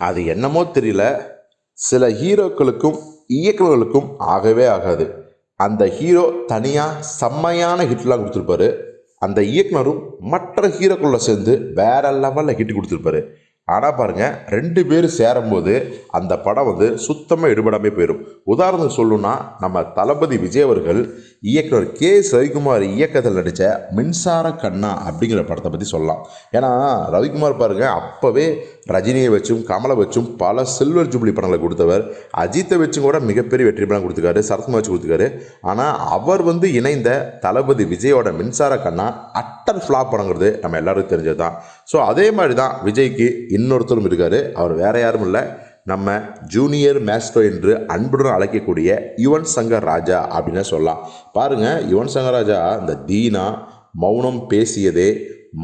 அது என்னமோ தெரியல. சில ஹீரோக்களுக்கும் இயக்குநர்களுக்கும் ஆகவே ஆகாது. அந்த ஹீரோ தனியாக செம்மையான ஹிட்லாம் கொடுத்துருப்பாரு. அந்த இயக்குனரும் மற்ற ஹீரோக்களோட சேர்ந்து வேற லெவலில் ஹிட் கொடுத்துருப்பாரு. ஆனால் பாருங்கள் ரெண்டு பேரும் சேரும்போது அந்த படம் வந்து சுத்தமாக எடுபடாமே போயிடும் உதாரணத்துக்கு சொல்லணும்னா நம்ம தளபதி விஜய் அவர்கள் இயக்குனர் கே ரவிக்குமார் இயக்கத்தில் நடித்த மின்சார கண்ணா அப்படிங்கிற படத்தை பற்றி சொல்லலாம். ஏன்னா ரவிக்குமார் பாருங்கள் அப்போவே ரஜினியை வச்சும் கமலை வச்சும் பல சில்வர் ஜூப்ளி படங்களை கொடுத்தவர். அஜித்தை வச்சும் கூட மிகப்பெரிய வெற்றி படம் கொடுத்துருக்காரு சரத்குமார் வச்சு கொடுத்துருக்காரு. ஆனால் அவர் வந்து இணைந்த தளபதி விஜயோட மின்சார கண்ணா அட்டர் ஃப்ளாப் படங்கிறது நம்ம எல்லாருக்கும் தெரிஞ்சது தான் ஸோ அதே மாதிரி தான் விஜய்க்கு இன்னொருத்தரும் இருக்கார். அவர் வேறு யாரும் இல்லை. நம்ம ஜூனியர் மேஸ்டோ என்று அன்புடன் அழைக்கக்கூடிய யுவன் சங்கர் ராஜா அப்படின்னு சொல்லலாம். பாருங்கள் யுவன் சங்கர் ராஜா இந்த தீனா மௌனம் பேசியதே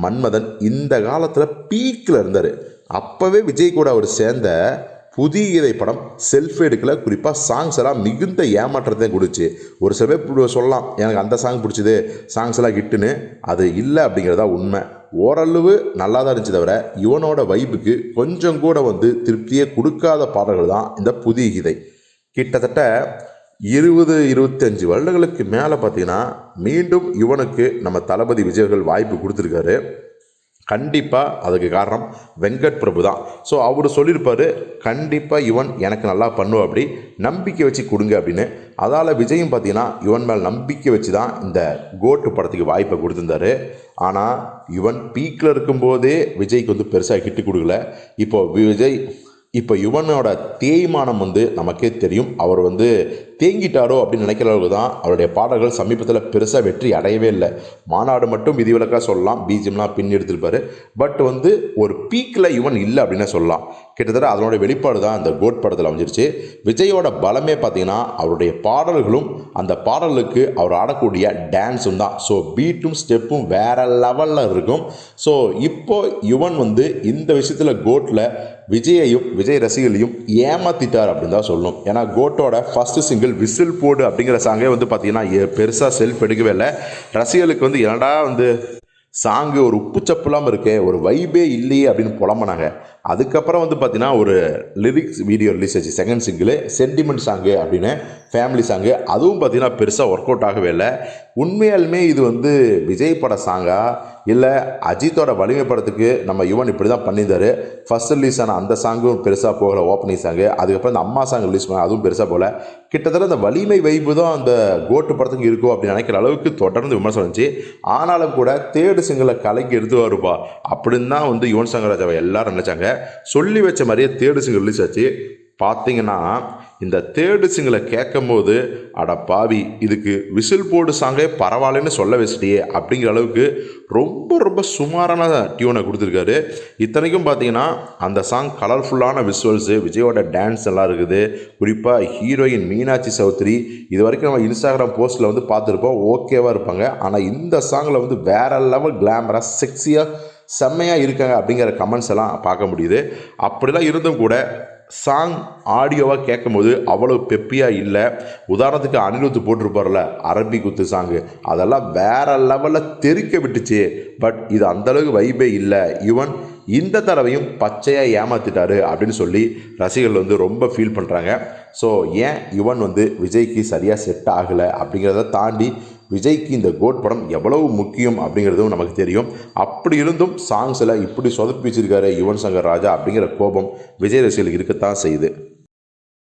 மன்மதன் இந்த காலத்தில் பீக்கில் இருந்தார். அப்போவே விஜய் கூட அவர் சேர்ந்த புதிய இதை படம் செல்ஃப் எடுக்கல. குறிப்பாக சாங்ஸ் எல்லாம் மிகுந்த ஏமாற்றத்தை கொடுச்சு ஒரு சில பேர் சொல்லலாம். எனக்கு அந்த சாங் பிடிச்சது சாங்ஸ் எல்லாம் ஹிட்டுன்னு அது இல்லை அப்படிங்கிறதா உண்மை. ஓரளவு நல்லா தான் இருந்துச்சு தவிர இவனோட வைப்புக்கு கொஞ்சம் கூட வந்து திருப்தியை கொடுக்காத பாடல்கள் தான் இந்த புதிய கீதை. கிட்டத்தட்ட இருபது இருபத்தஞ்சு வருடங்களுக்கு மேலே பார்த்தீங்கன்னா மீண்டும் இவனுக்கு நம்ம தளபதி விஜயர்கள் வாய்ப்பு கொடுத்துருக்காரு. கண்டிப்பாக அதுக்கு காரணம் வெங்கட் பிரபு தான். ஸோ அவர் சொல்லியிருப்பார் கண்டிப்பாக இவன் எனக்கு நல்லா பண்ணுவோம் அப்படி நம்பிக்கை வச்சு கொடுங்க அப்படின்னு. அதால் விஜயும் பார்த்தீங்கன்னா இவன் மேல் நம்பிக்கை வச்சு தான் இந்த கோட்டு படத்துக்கு வாய்ப்பை கொடுத்துருந்தாரு. ஆனால் இவன் பீக்கில் இருக்கும்போதே விஜய்க்கு வந்து பெருசாக கிட்டு கொடுக்கல. இப்போ விஜய் இப்போ யுவனோட தேய்மானம் வந்து நமக்கே தெரியும். அவர் வந்து தேங்கிட்டாரோ அப்படின்னு நினைக்கிற அளவுக்கு தான் அவருடைய பாடல்கள் சமீபத்தில் பெருசாக வெற்றி அடையவே இல்லை. மாநாடு மட்டும் விதிவிலக்காக சொல்லலாம். பிஜிஎம்லாம் பின் எடுத்திருப்பார். பட் வந்து ஒரு பீக்கில் யுவன் இல்லை அப்படின்னு சொல்லலாம். கிட்டத்தட்ட அதனோட வெளிப்பாடு தான் அந்த கோட் படத்தில் அமைஞ்சிருச்சு. விஜயோட பலமே பார்த்தீங்கன்னா அவருடைய பாடல்களும் அந்த பாடலுக்கு அவர் ஆடக்கூடிய டான்ஸும் தான். ஸோ பீட்டும் ஸ்டெப்பும் வேறு லெவலில் இருக்கும். ஸோ இப்போ யுவன் வந்து இந்த விஷயத்தில் கோட்டில் விஜயையும் விஜய் ரசிகளையும் ஏமாத்திட்டார் அப்படின்னு தான் சொல்லணும். ஏன்னா கோட்டோட ஃபர்ஸ்ட் சிங்கிள் விசில் போடு அப்படிங்கிற சாங்கே வந்து பார்த்தீங்கன்னா பெருசாக செல்ஃப் எடுக்கவே இல்லை. ரசிகர்களுக்கு வந்து என்னடா வந்து சாங்கு ஒரு உப்பு இல்லாமல் இருக்கே ஒரு வைபே இல்லையே அப்படின்னு புலம்புனாங்க. அதுக்கப்புறம் வந்து பார்த்தீங்கன்னா ஒரு லிரிக்ஸ் வீடியோ ரிலீஸ் ஆச்சு. செகண்ட் சிங்கிள் சென்டிமெண்ட் சாங்கு அப்படின்னு ஃபேமிலி சாங்கு அதுவும் பார்த்தீங்கன்னா பெருசாக ஒர்க் அவுட் ஆகவே இல்லை. உண்மையாலுமே இது வந்து விஜய் பட சாங்கா இல்லை அஜித்தோட வலிமை படத்துக்கு நம்ம யுவன் இப்படி தான் பண்ணியிருந்தாரு. ஃபஸ்ட் ரிலீஸ் ஆன அந்த சாங்கும் பெருசாக போகல ஓப்பனிங் சாங்கு அதுக்கப்புறம் இந்த அம்மா சாங் ரிலீஸ் பண்ண அதுவும் பெருசாக போகல. கிட்டத்தட்ட அந்த வலிமை வைப்பு தான் அந்த கோட்டு படத்துக்கு இருக்கும் அப்படின்னு நினைக்கிற அளவுக்கு தொடர்ந்து விமர்சனம் இருந்துச்சு ஆனாலும் கூட தேர்டு சிங்கிளை கலைக்கு எடுத்து வருப்பா அப்படின்னு தான் வந்து யுவன் சங்கர் ராஜாவை எல்லாரும் நினைச்சாங்க. சொல்லி வச்ச மாதிரியே தேர்டு சிங்கிள் ரிலீஸ் ஆச்சு. பார்த்தீங்கன்னா இந்த தேர்டு சிங்கிளை கேட்கும் போது அட பாவி இதுக்கு விசில் போடு சாங்கே பரவாயில்லன்னு சொல்ல வச்சிட்டியே அப்படிங்கிற அளவுக்கு ரொம்ப ரொம்ப சுமாரான டியூனை கொடுத்துருக்காரு. இத்தனைக்கும் பார்த்தீங்கன்னா அந்த சாங் கலர்ஃபுல்லான விசுவல்ஸு விஜயோட டான்ஸ் எல்லாம் இருக்குது. குறிப்பாக ஹீரோயின் மீனாட்சி சௌத்ரி இது வரைக்கும் நம்ம இன்ஸ்டாகிராம் போஸ்ட்டில் வந்து பார்த்துருப்போம் ஓகேவாக இருப்பாங்க. ஆனால் இந்த சாங்கில் வந்து வேற லெவல் கிளாமராக செக்ஸியாக செம்மையாக இருக்காங்க அப்படிங்கிற கமெண்ட்ஸ் எல்லாம் பார்க்க முடியுது. அப்படிலாம் இருந்தும் கூட சாங் ஆடியோவாக கேட்கும்போது அவ்வளோ பெப்பியாக இல்லை. உதாரணத்துக்கு அனிருத்து போட்டிருப்பார்ல அரபி குத்து சாங்கு அதெல்லாம் வேற லெவலில் தெறிக்க விட்டுச்சு. பட் இது அந்தளவுக்கு வைபே இல்லை. ஈவன் இந்த தடவையும் பச்சையாக ஏமாத்திட்டாரு அப்படின்னு சொல்லி ரசிகர்கள் வந்து ரொம்ப ஃபீல் பண்ணுறாங்க ஸோ ஏன் யுவன் வந்து விஜய்க்கு சரியாக செட் ஆகலை அப்படிங்கிறத தாண்டி விஜய்க்கு இந்த கோட் படம் எவ்வளவு முக்கியம் அப்படிங்கிறதும் நமக்கு தெரியும். அப்படி இருந்தும் சாங்ஸில் இப்படி சொதப்பி வச்சிருக்காரு யுவன் சங்கர் ராஜா அப்படிங்கிற கோபம் விஜய் ரசிகர்களுக்கு இருக்கத்தான் செய்யுது.